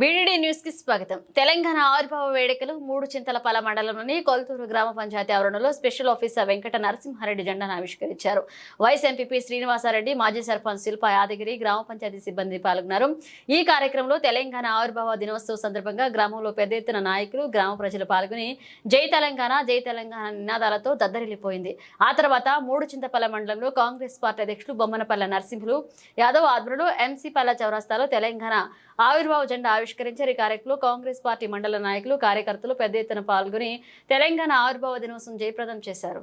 BDD న్యూస్కి స్వాగతం. తెలంగాణ ఆవిర్భావ వేడుకలు మూడు చింతలపాల మండలంలోని కొల్తూరు గ్రామ పంచాయతీ ఆవరణలో స్పెషల్ ఆఫీసర్ వెంకట నరసింహారెడ్డి జెండాను ఆవిష్కరించారు. వైస్ ఎంపీపీ శ్రీనివాసారెడ్డి మాజీ సర్పంచ్ శిల్ప యాదగిరి గ్రామ పంచాయతీ సిబ్బంది పాల్గొన్నారు. ఈ కార్యక్రమంలో తెలంగాణ ఆవిర్భావ దినోత్సవం సందర్భంగా గ్రామంలో పెద్ద ఎత్తున నాయకులు గ్రామ ప్రజలు పాల్గొని జై తెలంగాణ జై తెలంగాణ నినాదాలతో దద్దరిల్లిపోయింది. ఆ తర్వాత మూడు చింతపల్ల మండలంలో కాంగ్రెస్ పార్టీ అధ్యక్షులు బొమ్మనపల్ల నరసింహులు యాదవ్ ఆధ్వర్యంలో ఎంసీపల్ల చౌరస్తాలో తెలంగాణ ఆవిర్భావ జెండా ఆవిష్కరించారు. ఈ కార్యక్రమంలో కాంగ్రెస్ పార్టీ మండల నాయకులు కార్యకర్తలు పెద్ద ఎత్తున పాల్గొని తెలంగాణ ఆవిర్భావ దినోత్సవం జయప్రదం చేశారు.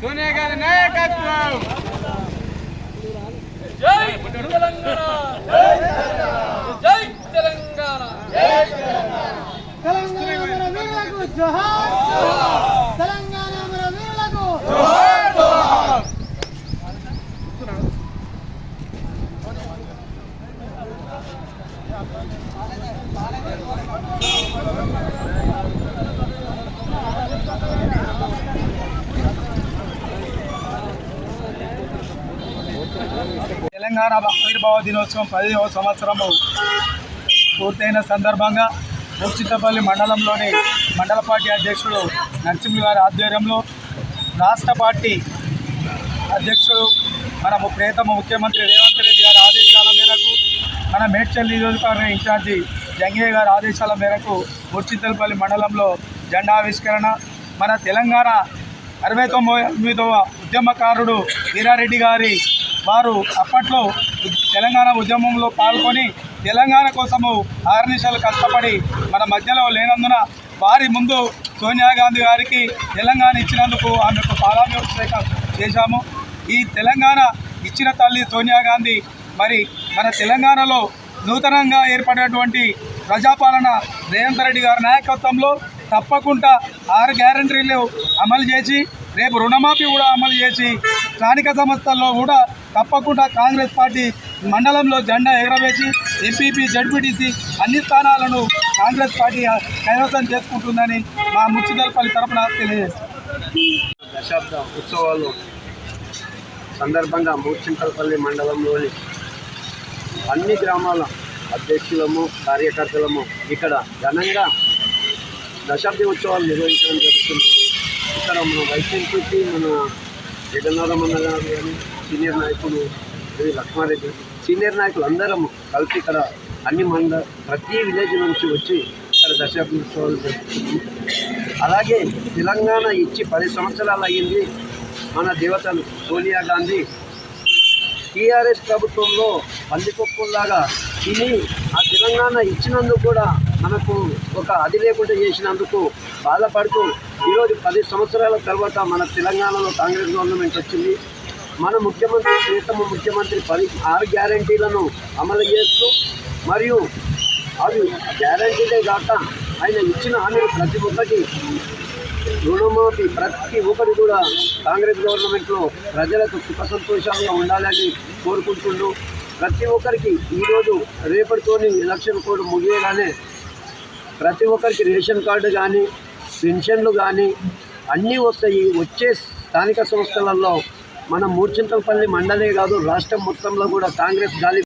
సోనియా గారి నాయకత్వం! జై తెలంగాణ! జై తెలంగాణ! తెలంగాణ! మన వీరులకు జోహార్ తెలంగాణ మన వీరులకు తెలంగాణ ఆవిర్భావ దినోత్సవం పదిహేవ సంవత్సరము పూర్తయిన సందర్భంగా ముచ్చితపల్లి మండలంలోని మండల పార్టీ అధ్యక్షుడు నరసింహ గారి ఆధ్వర్యంలో రాష్ట్ర పార్టీ అధ్యక్షుడు మన ప్రేతమ ముఖ్యమంత్రి రేవంత్ రెడ్డి గారి ఆదేశాల మేరకు మన మేడ్చల్ నియోజకవర్గ ఇన్ఛార్జి జంగయ్య గారి ఆదేశాల మేరకు ముచ్చితలపల్లి మండలంలో జెండా ఆవిష్కరణ మన తెలంగాణ అరవై తొమ్మిదవ ఉద్యమకారుడు వీరారెడ్డి గారి వారు అప్పట్లో తెలంగాణ ఉద్యమంలో పాల్గొని తెలంగాణ కోసము ఆరు నిమిషాలు కష్టపడి మన మధ్యలో లేనందున వారి ముందు సోనియా గాంధీ గారికి తెలంగాణ ఇచ్చినందుకు ఆమెకు పాలాభిషేకం చేశాము. ఈ తెలంగాణ ఇచ్చిన తల్లి సోనియా గాంధీ మరి మన తెలంగాణలో నూతనంగా ఏర్పడినటువంటి ప్రజాపాలన రేవంత్ రెడ్డి గారి నాయకత్వంలో తప్పకుండా ఆరు గ్యారంటీలు అమలు చేసి రేపు రుణమాఫీ కూడా అమలు చేసి స్థానిక సంస్థల్లో కూడా తప్పకుండా కాంగ్రెస్ పార్టీ మండలంలో జెండా ఎగరవేసి ఎంపీపీ జడ్పీటీసీ అన్ని స్థానాలను కాంగ్రెస్ పార్టీ కైవసం చేసుకుంటుందని మా ముచ్చిదల్పల్లి తరపున తెలియజేస్తుంది దశాబ్ద ఉత్సవాలు సందర్భంగా మూర్చింతలపల్లి మండలంలోని అన్ని గ్రామాల అధ్యక్షులము కార్యకర్తలము ఇక్కడ ఘనంగా దశాబ్ది ఉత్సవాలు నిర్వహించడం జరుగుతుంది. ఇక్కడ మన వైసీపీకి మన జగన్నాథమన్న గారు కానీ సీనియర్ నాయకులు శ్రీ లక్ష్మారెడ్డి సీనియర్ నాయకులు అందరం కలిసి ఇక్కడ అన్ని మండ ప్రతి విలేజ్ నుంచి వచ్చి ఇక్కడ దశాబ్దోత్సవాలు ఉత్సవాలు అలాగే తెలంగాణ ఇచ్చి పది సంవత్సరాలు అయ్యింది మన దేవతలు సోనియా గాంధీ. టీఆర్ఎస్ ప్రభుత్వంలో పందికొక్కుల్లాగా తిని ఆ తెలంగాణ ఇచ్చినందుకు కూడా మనకు ఒక అది లేకుండా చేసినందుకు బాధపడుతూ ఈరోజు పది సంవత్సరాల తర్వాత మన తెలంగాణలో కాంగ్రెస్ గవర్నమెంట్ వచ్చింది. మన ముఖ్యమంత్రి ప్రీతమ ముఖ్యమంత్రి పది ఆరు గ్యారంటీలను అమలు చేస్తూ మరియు అవి గ్యారంటీలే కాక ఆయన ఇచ్చిన హామీలు ప్రతి ఒక్కటి రుణమాఫీ ప్రతి ఒక్కరు కూడా కాంగ్రెస్ గవర్నమెంట్లో ప్రజలకు సుఖ సంతోషంగా ఉండాలని కోరుకుంటుండు. ప్రతి ఒక్కరికి ఈరోజు రేపటితోని ఎలక్షన్ కోడ్ ముగియగానే ప్రతి ఒక్కరికి రేషన్ కార్డు కానీ పెన్షన్లు కానీ అన్నీ వస్తాయి. వచ్చే స్థానిక సంస్థలలో మన మూర్చింతలపల్లి మండలే కాదు రాష్ట్రం మొత్తంలో కూడా కాంగ్రెస్ గాలి